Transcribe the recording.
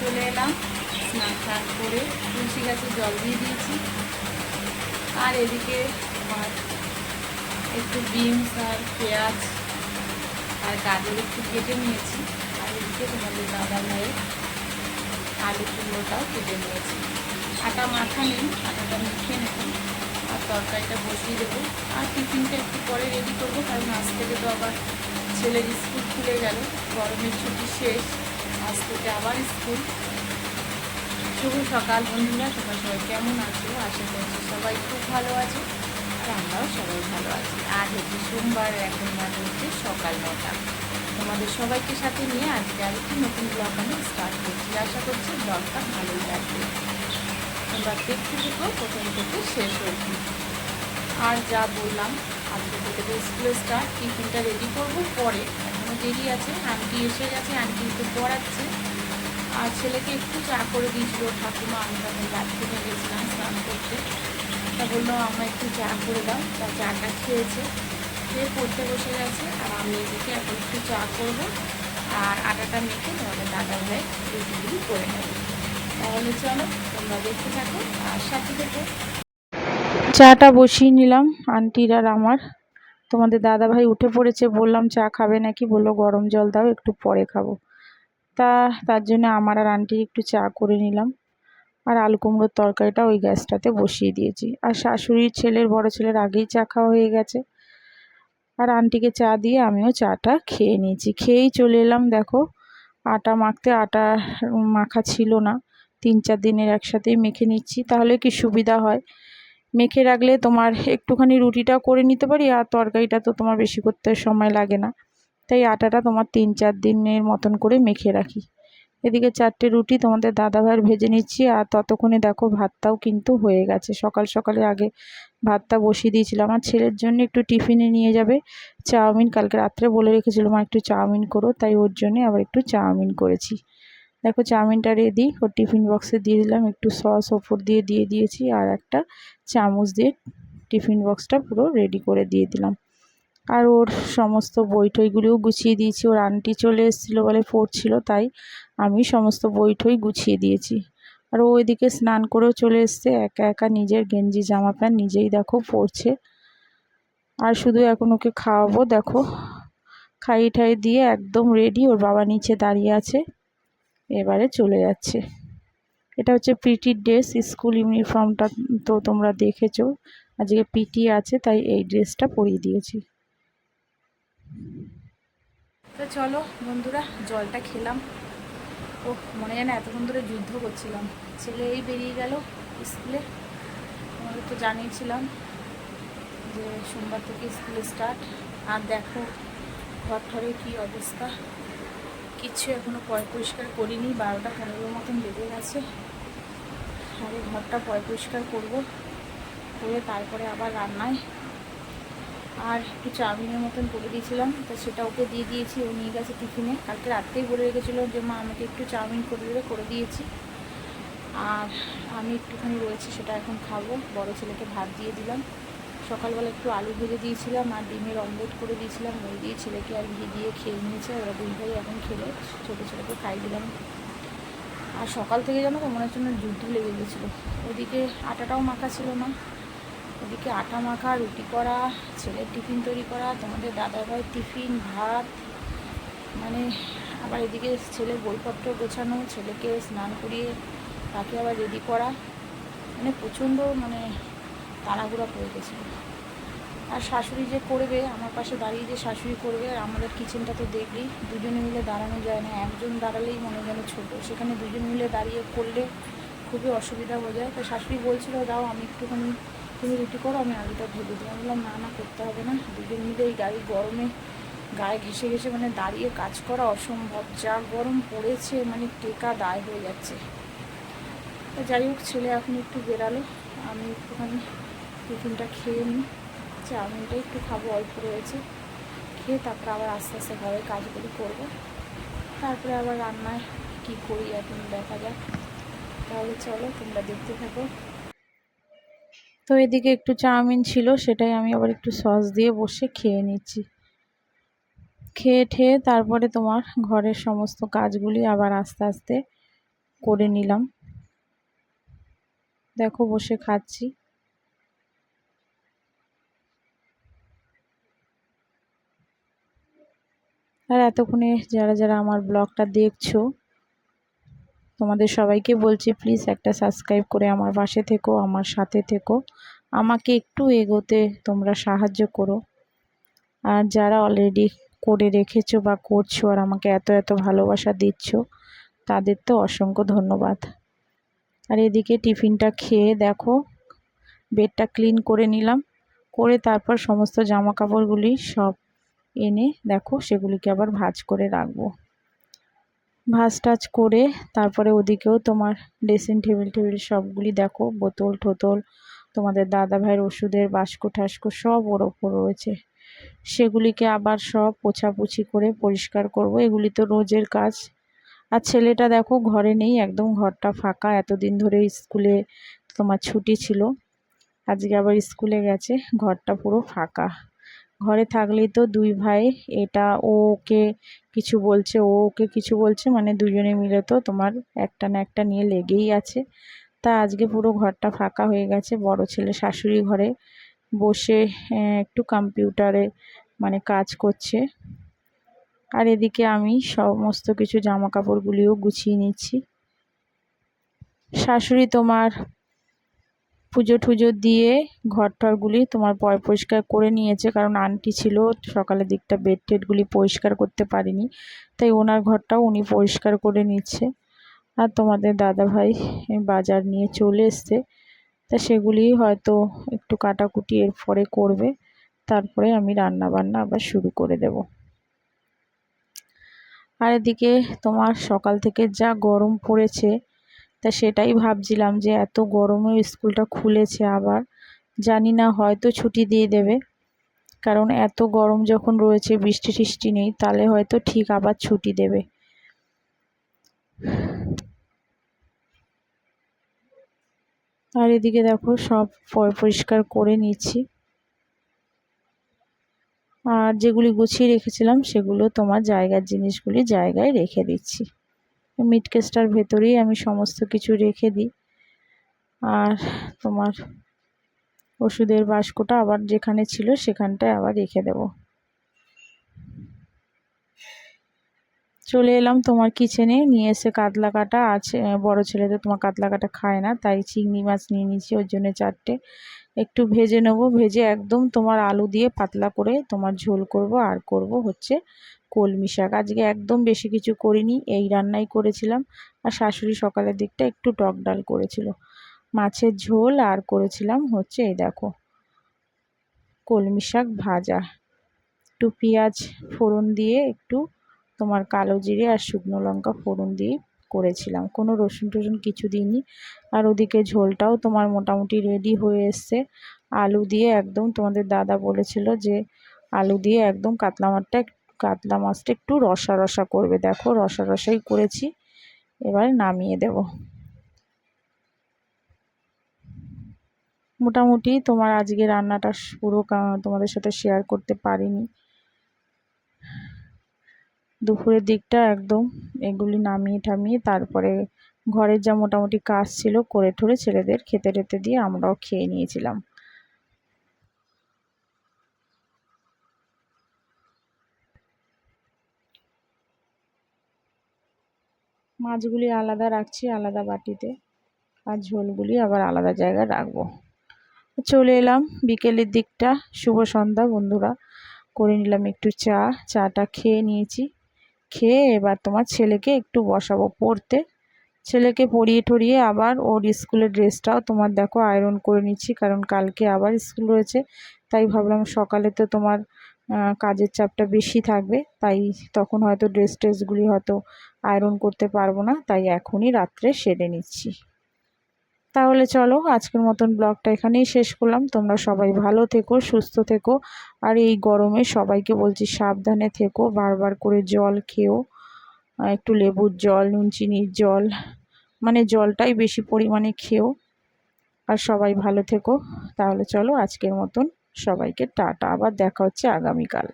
চলে এলাম, স্নান টান করে তুলসী গাছে জল দিয়ে দিয়েছি। আর এদিকে আমার একটু বিনস আর পেঁয়াজ আর গাজর একটু কেটে নিয়েছি। আর এদিকে তোমাদের দাদা ভাইয়ের আলু কুমড়োটাও কেটে নিয়েছি। আটা মাখা নেই, আটাটা মেখে নেব। আর তরকারিটা বসিয়ে দেবো। আর টিফিনটা একটু পরে রেডি করব, কারণ আজ থেকে তো আবার ছেলের স্কুল খুলে গেল, গরমের ছুটি শেষ। আজ থেকে আবার স্কুল। শুভ সকাল বন্ধুরা সবাই সবাই কেমন আছো? আশা করছি সবাই খুব ভালো আছে, আর আমরাও সবাই ভালো আছি। আজ হচ্ছে সোমবার, এখন বাজে হচ্ছে সকাল নটা তোমাদের সবাইকে সাথে নিয়ে আজকে আর একটি নতুন ব্লগ আমি স্টার্ট করছি। আশা করছি ব্লগটা ভালোই লাগবে। তোমরা দেখতে থেকো, প্রথম থেকে শেষ অবধি। আর যা বললাম, আজকে থেকে স্কুলে স্টার্ট টিফিনটা রেডি করব, পরে এখনও দেরি আছে, আন্টি এসে গেছে, আন্টি একটু পড়াচ্ছে। আর ছেলেকে একটু চা করে দিয়েছিল ঠাকুমা, আমি তখন বাথরুমে গেছিলাম স্নান করতে। তা বলল, আমার একটু চা করে দাও। তা চাটা খেয়েছে, খেয়ে পড়তে বসে গেছে। আর আমি এদিকে এখন একটু চা করব। আর আটাটা মেখে তোমাদের দাদা ভাই রুটিগুলি করে নেব। তাহলে চলো, তোমরা দেখতে থাকো, আর সাথে থেকো। চাটা বসিয়ে নিলাম, আন্টির আর আমার। তোমাদের দাদা ভাই উঠে পড়েছে, বললাম, চা খাবে নাকি? বলল, গরম জল দাও, একটু পরে খাব। তা তার জন্য আমার আর আন্টির একটু চা করে নিলাম। আর আলু কুমড়োর তরকারিটা ওই গ্যাসটাতে বসিয়ে দিয়েছি। আর শাশুড়ির ছেলের, বড় ছেলের আগেই চা খাওয়া হয়ে গেছে। আর আন্টিকে চা দিয়ে আমিও চাটা খেয়ে নিয়েছি। খেয়েই চলে এলাম, দেখো, আটা মাখতে আটা মাখা ছিল না। তিন চার দিনের একসাথেই মেখে নিচ্ছি, তাহলে কি সুবিধা হয়? মেখে রাখলে তোমার একটুখানি রুটিটা করে নিতে পারি আর তরকারিটা তো তোমার বেশি করতে সময় লাগে না। তাই আটাটা তোমার তিন চার দিনের মতন করে মেখে রাখি। এদিকে চারটে রুটি তোমাদের দাদাভাইয়ের ভেজে নিচ্ছি আর ততক্ষণে দেখো ভাতটাও কিন্তু হয়ে গেছে। সকাল সকালে আগে ভাতটা বসিয়ে দিয়েছিলাম। আমার ছেলের জন্য একটু টিফিনে নিয়ে যাবে। চাউমিন কালকে রাত্রে বলে রেখেছিল, মা, একটু চাউমিন করো। তাই ওর জন্যে আবার একটু চাউমিন করেছি। দেখো চাউমিনটা রেডি ওর টিফিন বক্সে দিয়ে দিলাম, একটু সস ওপর দিয়ে দিয়ে দিয়েছি, আর একটা চামচ দিয়ে টিফিন বক্সটা পুরো রেডি করে দিয়ে দিলাম। আর ওর সমস্ত বই টইগুলিও গুছিয়ে দিয়েছি, ওর আন্টি চলে এসেছিল বলে পড়ছিল তাই আমি সমস্ত বই টই গুছিয়ে দিয়েছি। আর ও ওইদিকে স্নান করেও চলে এসছে, একা একা নিজের গেঞ্জি, জামা প্যান্ট নিজেই দেখো পরছে। আর শুধু এখন ওকে খাওয়াবো, দেখো, খাইয়ে ঠাইয়ে দিয়ে একদম রেডি ওর বাবা নিচে দাঁড়িয়ে আছে। এবারে চলে যাচ্ছে। এটা হচ্ছে পিটি ড্রেস স্কুল ইউনিফর্মটা তো তোমরা দেখেছ। আজকে পিটি আছে, তাই এই ড্রেসটা পরিয়ে দিয়েছি। তো চলো বন্ধুরা, জলটা খেলাম। ও মনে হয় না এতক্ষণ ধরে যুদ্ধ করছিলাম। ছেলে এই বেরিয়ে গেল স্কুলে আমাদের তো জানিয়েছিলাম যে সোমবার থেকে স্কুলে স্টার্ট আর দেখো ঘর ঠরে কী অবস্থা। কিচ্ছু এখনও পয় পরিষ্কার করিনি, বারোটা পনেরো মতন বেজে গেছে। আর ঘরটা পয় পরিষ্কার করব, করে তারপরে আবার রান্নায়। আর একটু চাউমিনের মতন করে দিয়েছিলাম, তো সেটা ওকে দিয়ে দিয়েছি, ও নিয়ে গেছে টিফিনে। কালকে রাত্রেই বলে রেখেছিলো যে, মা, আমাকে একটু চাউমিন করে দেবে, করে দিয়েছি। আর আমি একটুখানি রয়েছে, সেটা এখন খাব। বড় ছেলেকে ভাত দিয়ে দিলাম। সকালবেলা একটু আলু ভেজে দিয়েছিলাম আর ডিমের অমলেট করে দিয়েছিলাম। ওই দিয়ে ছেলেকে আর ঘি দিয়ে খেয়ে নিয়েছে। ওরা দুই ভাই এখন খেলে। ছোটো ছেলেকে খাই দিলাম। আর সকাল থেকে যেন তো মনে হচ্ছে যুদ্ধ লেগে গেছিল। ওদিকে আটাটাও মাখা ছিল না। ওদিকে আটা মাখা, রুটি করা, ছেলের টিফিন তৈরি করা, তোমাদের দাদা ভাই টিফিন, ভাত। মানে আবার এদিকে ছেলে বইপত্র গোছানো, ছেলেকে স্নান করিয়ে তাকে আবার রেডি করা। মানে প্রচণ্ড মানে তাড়াহুড়া পড়ে গেছিল। আর শাশুড়ি যে করবে, আমার পাশে দাঁড়িয়ে যে শাশুড়ি করবে, আর আমাদের কিচেনটা তো দেখলেই দুজনে মিলে দাঁড়ানো যায় না। একজন দাঁড়ালেই মনে যেন ছোটো। সেখানে দুজন মিলে দাঁড়িয়ে করলে খুবই অসুবিধা হয়ে যায়। তো শাশুড়ি বলছিল, দাও, আমি একটুখানি তুমি রুটি করো, আমি আলুটা ভেজে দিই আমি বললাম, না না, করতে হবে না। দুজন মিলে এই গাড়ি গরমে গায়ে ঘেসে ঘেসে মানে দাঁড়িয়ে কাজ করা অসম্ভব। যা গরম পড়েছে মানে টেকা দায় হয়ে যাচ্ছে। তো যাই হোক, ছেলে এখন একটু বেরালো। আমি একটুখানি টিফিনটা খেয়ে নিই। চাউমিনটা একটু খাব, অল্প রয়েছে। খেয়ে তারপরে আবার আস্তে আস্তে ঘরের কাজগুলি করব। তারপরে আবার রান্নায় কি করি এখন দেখা যাক। তাহলে চলো, তোমরা দেখতে থাকো। তো এদিকে একটু চাউমিন ছিল, সেটাই আমি আবার একটু সস দিয়ে বসে খেয়ে নিচ্ছি। খেয়ে ঠেয়ে তারপরে তোমার ঘরের সমস্ত কাজগুলি আবার আস্তে আস্তে করে নিলাম। দেখো, বসে খাচ্ছি। আর এতক্ষণে যারা যারা আমার ব্লগটা দেখছ, তোমাদের সবাইকে বলছি প্লিজ একটা সাবস্ক্রাইব করে আমার পাশে থেকো, আমার সাথে থেকো। আমাকে একটু এগোতে তোমরা সাহায্য করো। আর যারা অলরেডি করে রেখেছো বা করছ আর আমাকে এত এত ভালোবাসা দিচ্ছ, তাদের তো অসংখ্য ধন্যবাদ। আর এদিকে টিফিনটা খেয়ে দেখো, বেডটা ক্লিন করে নিলাম, করে তারপর সমস্ত জামা কাপড়গুলি সব এনে দেখো সেগুলিকে আবার ভাজ করে রাখব। ভাজ টাজ করে তারপরে ওদিকেও তোমার ড্রেসিং টেবিল টেবিল সবগুলি দেখো, বোতল, ঠোতল, তোমাদের দাদা ভাইয়ের ওষুধের বাস্কো, ঠাস্কো সব ওর ওপর রয়েছে। সেগুলিকে আবার সব পোছাপুছি করে পরিষ্কার করব। এগুলি তো রোজের কাজ। আর ছেলেটা দেখো ঘরে নেই, একদম ঘরটা ফাঁকা। এতদিন ধরে স্কুলে তোমার ছুটি ছিল, আজকে আবার স্কুলে গেছে, ঘরটা পুরো ফাঁকা। ঘরে থাকলেই তো দুই ভাই, এটা ও ওকে কিছু বলছে, ও ওকে কিছু বলছে মানে দুজনে মিলে তো তোমার একটা না একটা নিয়ে লেগেই আছে। তা আজকে পুরো ঘরটা ফাঁকা হয়ে গেছে, বড় ছেলে শাশুড়ি ঘরে বসে একটু কম্পিউটারে মানে কাজ করছে। আর এদিকে আমি সমস্ত কিছু জামা কাপড়গুলিও গুছিয়ে নিচ্ছি। শাশুড়ি তোমার পুজো টুজো দিয়ে ঘর টরগুলি তোমার পয় পরিষ্কার করে নিয়েছে, কারণ আন্টি ছিল, সকালের দিকটা বেড টেডগুলি পরিষ্কার করতে পারিনি। তাই ওনার ঘরটাও উনি পরিষ্কার করে নিচ্ছে। আর তোমাদের দাদা ভাই বাজার নিয়ে চলে এসছে। তা সেগুলি হয়তো একটু কাটাকুটি এর পরে করবে। তারপরে আমি রান্না বান্না আবার শুরু করে দেব। আর এদিকে তোমার সকাল থেকে যা গরম পড়েছে তা সেটাই ভাবছিলাম যে এত গরমেও স্কুলটা খুলেছে আবার। জানি না, হয়তো ছুটি দিয়ে দেবে। কারণ এত গরম যখন রয়েছে, বৃষ্টি টিষ্টি নেই, তাহলে হয়তো ঠিক আবার ছুটি দেবে। আর এদিকে দেখো, সব পরিষ্কার করে নিচ্ছি। আর যেগুলি গুছিয়ে রেখেছিলাম, সেগুলো তোমার জায়গার জিনিসগুলি জায়গায় রেখে দিচ্ছি। মিট কেসটার ভেতরেই আমি সমস্ত কিছু রেখে দিই। আর তোমার ওষুধের বাস্কটা আবার যেখানে ছিল সেখানটায় আবার রেখে দেব। চলে এলাম তোমার কিচেনে নিয়ে এসে কাতলা কাটা আছে, বড় ছেলে তো তোমার কাতলা কাটা খায় না, তাই চিংড়ি মাছ নিয়ে নিয়েছি, ওর জন্য চারটে। একটু ভেজে নেব, ভেজে একদম তোমার আলু দিয়ে পাতলা করে তোমার ঝোল করব, আর করব হচ্ছে কলমি শাক। আজকে একদম বেশি কিছু করিনি, এই রান্নাই করেছিলাম। আর শাশুড়ি সকালের দিকটা একটু টক ডাল করেছিল। মাছের ঝোল আর করেছিলাম হচ্ছে এই দেখো, কলমি শাক ভাজা। একটু পেঁয়াজ ফোড়ন দিয়ে একটু তোমার কালো জিরে আর শুকনো লঙ্কা ফোড়ন দিয়ে করেছিলাম। কোনো রসুন টসুন কিছু দিইনি। আর ওদিকে ঝোলটাও তোমার মোটামুটি রেডি হয়ে এসছে। আলু দিয়ে একদম তোমাদের দাদা বলেছিল যে, আলু দিয়ে একদম কাতলা মাছটা কাতলা মাছটা একটু রসা রসা করবে, দেখো রসা রসাই করেছি। এবার নামিয়ে দেব। মোটামুটি তোমার আজকে রান্নাটা পুরো তোমাদের সাথে শেয়ার করতে পারিনি। দুপুরের দিকটা একদম এগুলি নামিয়ে টামিয়ে তারপরে ঘরের যা মোটামুটি কাজ ছিল, করে ঠরে ছেলেদের খেতে টেতে দিয়ে আমরাও খেয়ে নিয়েছিলাম। মাছগুলি আলাদা রাখছি আলাদা বাটিতে আর ঝোলগুলি আবার আলাদা জায়গায় রাখব। চলে এলাম বিকেলের দিকটা। শুভ সন্ধ্যা বন্ধুরা। করে নিলাম একটু চা। চাটা খেয়ে নিয়েছি। খেয়ে এবার তোমার ছেলেকে একটু বসাবো পড়তে। ছেলেকে পড়িয়ে টরিয়ে আবার ওর স্কুলের ড্রেসটাও তোমার দেখো আয়রন করে নিচ্ছি, কারণ কালকে আবার স্কুল রয়েছে। তাই ভাবলাম সকালে তো তোমার কাজের চাপটা বেশি থাকবে, তাই তখন হয়তো ড্রেস ট্রেসগুলি হয়তো আয়রন করতে পারব না, তাই এখনই রাত্রে সেরে নিচ্ছি। তাহলে চলো, আজকের মতন ব্লগটা এখানেই শেষ করলাম। তোমরা সবাই ভালো থেকো, সুস্থ থেকো, আর এই গরমে সবাইকে বলছি সাবধানে থেকো, বারবার করে জল খেও একটু লেবুর জল নুন চিনির জল মানে জলটাই বেশি পরিমাণে খেও, আর সবাই ভালো থেকো। তাহলে চলো, আজকের মতন সবাইকে টাটা আবার দেখা হচ্ছে আগামীকাল।